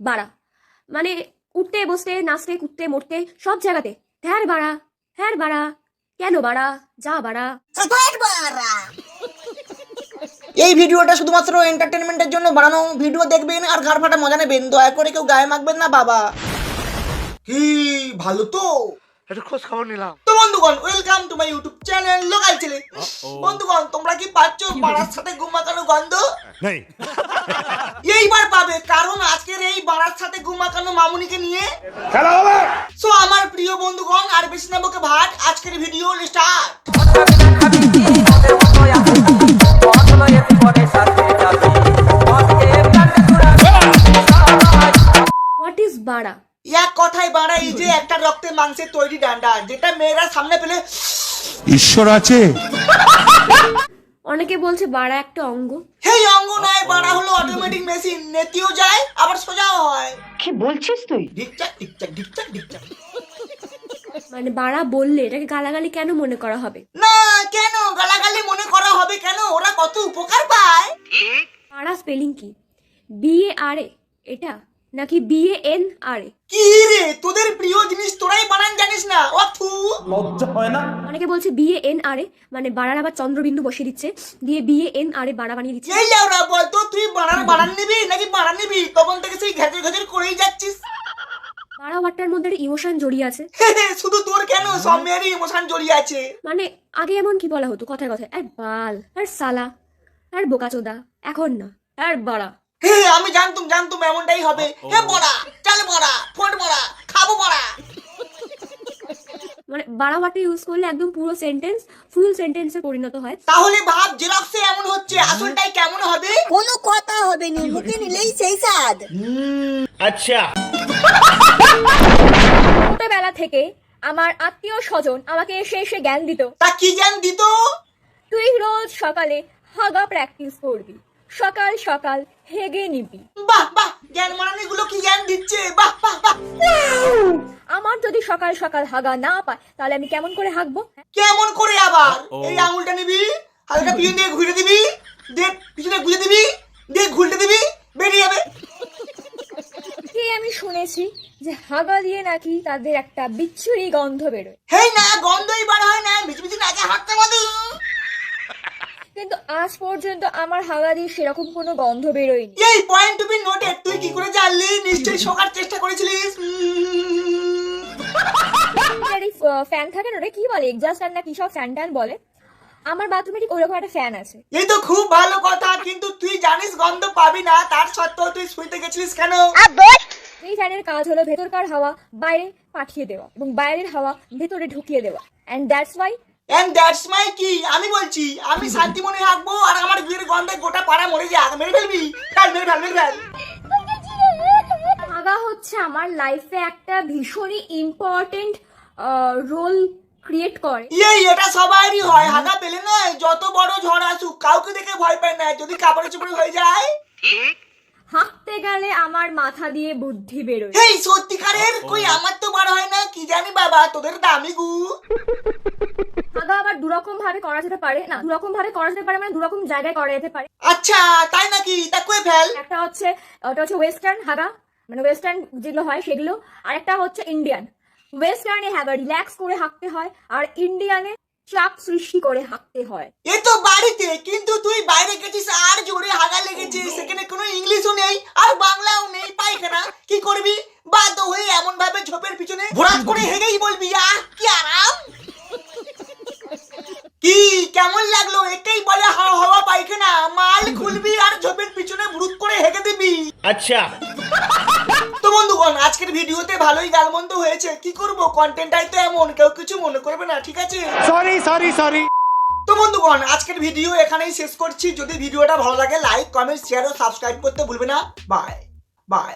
বাড়া। মানে উঠতে বসতে নাচতে কুদতে মরতে সব জায়গাতে। হ্যার বাড়া হ্যার বাড়া কেন বাড়া যা বাড়া। এই ভিডিওটা শুধুমাত্র এন্টারটেনমেন্টের জন্য বানানো। ভিডিও দেখবেন আর ঘাড় ফাটা মজা নেবেন। দয়া করে কেউ গায়ে মাখবেন না বাবা। কি ভালো তো। একটু খোঁজ খবর নিলাম। তো বন্ধুগণ welcome to my YouTube channel local ছেলে বন্ধুগণ তোমরা কি পাচ্ছ বাড়ার সাথে গুমাকানো গন্ধ? নেই। এইবার পাবে কারণ আজকের এই বাড়ার সাথে গুমাকানো মামুনিকে নিয়ে খেলা হবে! সো আমার প্রিয় বন্ধুগণ আর বেশি না বকে ভাট আজকের ভিডিও স্টার্ট হোয়াট ইজ বাড়া এক কথায় বাড়া এই যে একটা রক্তের মাংসের তৈরি ডান্ডা যেটা মেয়েরা সামনে পেলে ঈশ্বর আছে? অনেকে বলছে বাড়া একটা অঙ্গ। সেই অঙ্গ নয় বাড়া হলো অটোমেটিক মেশিন নেতিও যায় আবার সোজাও হয়। কি বলছিস তুই? ডিকচাক ডিকচাক ডিকচাক ডিকচাক মানে বাড়া বললে এটাকে গালাগালি কেন মনে করা হবে? না কেন? গালাগালি মনে করা হবে কেন? ওরা কত উপকার পায়? বাড়া স্পেলিং কি? বিএ আর এ এটা নাকি বিএ এন আর? এ কি রে? তোদের প্রিয় জিনিস তোরাই বানান জানিস না অথু। অনেকে বলছে বিএ এন আর এ মানে বাড়ার আবার চন্দ্রবিন্দু বসিয়ে দিচ্ছে। দিয়ে বিএ এন আর এ বাড়া বানিয়ে দিচ্ছে। এই লাউরা বলতো তুই বানান বানান নিবি নাকি বানান নিবি? তখন থেকে সেই ঘেজর ঘেজর করেই যাচ্ছিস। বাড়া ওয়ার্ডটার মধ্যে ইমোশন জড়িয়ে আছে। শুধু তোর কেন? সব মেয়েরই ইমোশন জড়িয়ে আছে। মানে আগে এমন কি বলা হতো? কথায় কথায় আর বাল আর সালা আর বোকাচোদা এখন না আর বাড়া। হে আমি জানতুম জানতুম এমনটাই হবে। হে বড়া চাল বড়া ফোট বড়া খাব বড়া। মানে বাড়া ওয়ার্ডটা ইউজ করলে একদম পুরো সেন্টেন্স ফুল সেন্টেন্সে পরিণত হয়। তাহলে ভাব জেরক্সে এমন হচ্ছে আসলটাই কেমন হবে? কোনো কথা হবে না মুখে নিলেই সেই স্বাদ। ছোটবেলা থেকে আমার আত্মীয় স্বজন আমাকে এসে এসে জ্ঞান দিত। তা কি জ্ঞান দিত? তুই রোজ সকালে হাগা প্র্যাকটিস করবি। সকাল সকাল হেগে নিবি। বাহ বাহ জ্ঞান মারানি গুলো কি জ্ঞান দিচ্ছে? বাহ বাহ বাহ। আমার যদি সকাল সকাল হাগা না পায় তাহলে আমি কেমন করে হাগবো? কেমন করে আবার? এই আঙুলটা নিবি হালকা পিছন দিয়ে ঘুরে দিবি দিয়ে পিছনে গুজে দিবি দিয়ে ঘুরতে দিবি বেরিয়ে যাবে। কি আমি শুনেছি যে হাগা দিয়ে নাকি তাদের একটা বিচ্ছুরি গন্ধ বেরোয়। হেই না গন্ধই বার হয় না মিছি নাকে হাঁটতে মতো কিন্তু আজ পর্যন্ত আমার হাওয়া দিয়ে সেরকম কোনো গন্ধ বেরোয়নি। এই পয়েন্ট টু বি নোটেড তুই কি করে জানলি? নিশ্চয়ই শোকার চেষ্টা করেছিলিস। ফ্যান থাকে না ওটা? কি বলে? এক্সাস্ট ফ্যান না কি সব ফ্যান ট্যান বলে? আমার বাথরুমে ঠিক ওরকম একটা ফ্যান আছে। এই তো খুব ভালো কথা কিন্তু তুই জানিস গন্ধ পাবি না তার সত্ত্বেও তুই শুইতে গেছিলিস কেন? এই ফ্যানের কাজ হলো ভেতরকার হাওয়া বাইরে পাঠিয়ে দেওয়া এবং বাইরের হাওয়া ভেতরে ঢুকিয়ে দেওয়া। And that's why and that's my কি আমি বলছি আমি শান্তি মনে থাকব আর আমার বিয়ের গন্ধে গোটা পাড়া মরে যাক। মেরে ফেলবি? ফেল মেরে ফেল মেরে ফেল। হাগা হচ্ছে আমার লাইফে একটা ভীষণই ইম্পর্টেন্ট রোল ক্রিয়েট করে। এই এটা সবারই হয়। হাগা পেলে নয় যত বড় ঝড় আসুক কাউকে দেখে ভয় পায় না। যদি কাপড়ে চোপড়ে হয়ে যায়। হাঁকতে গেলে আমার মাথা দিয়ে বুদ্ধি বেরোয়। এই সত্যিকারের কই আমার তো বার হয় না? কি জানি বাবা তোদের দামি গু। দুরকম ভাবে করা যেতে পারে না দুরকম ভাবে করা যেতে পারে মানে দুরকম জায়গায় করা যেতে পারে। আচ্ছা তাই নাকি? তা কই ফেল একটা হচ্ছে ওটা হচ্ছে ওয়েস্টার্ন হাগা মানে ওয়েস্টার্ন যেগুলো হয় সেগুলো। আর একটা হচ্ছে ইন্ডিয়ান ওয়েস্টার্নে হাগা রিল্যাক্স করে হাঁকতে হয় আর ইন্ডিয়ানে চাপ সৃষ্টি করে হাঁকতে হয়। এ তো বাড়িতে কিন্তু তুই বাইরে গেছিস আর জোরে হাগা লেগেছে। সেখানে কোনো ইংলিশও নেই আর বাংলাও নেই পাইখানা কি করবি? বাধ্য হয়ে এমন ভাবে ঝোপের পিছনে করে কেমন লাগল? এটাই বলে হাওয়া হাওয়া পাইখানা মাল খুলবি আর ঝোপের পিছনে ভুরুত করে হেগে দিবি। আচ্ছা। তো বন্ধুগণ আজকের ভিডিওতে ভালোই গালমন্দ হয়েছে। কি করব? কন্টেন্টটাই তো এমন কেউ কিছু মনে করবে না ঠিক আছে? সরি সরি সরি তো বন্ধুগণ আজকের ভিডিও এখানেই শেষ করছি। যদি ভিডিওটা ভালো লাগে লাইক কমেন্ট শেয়ার ও সাবস্ক্রাইব করতে ভুলবে না। Bye bye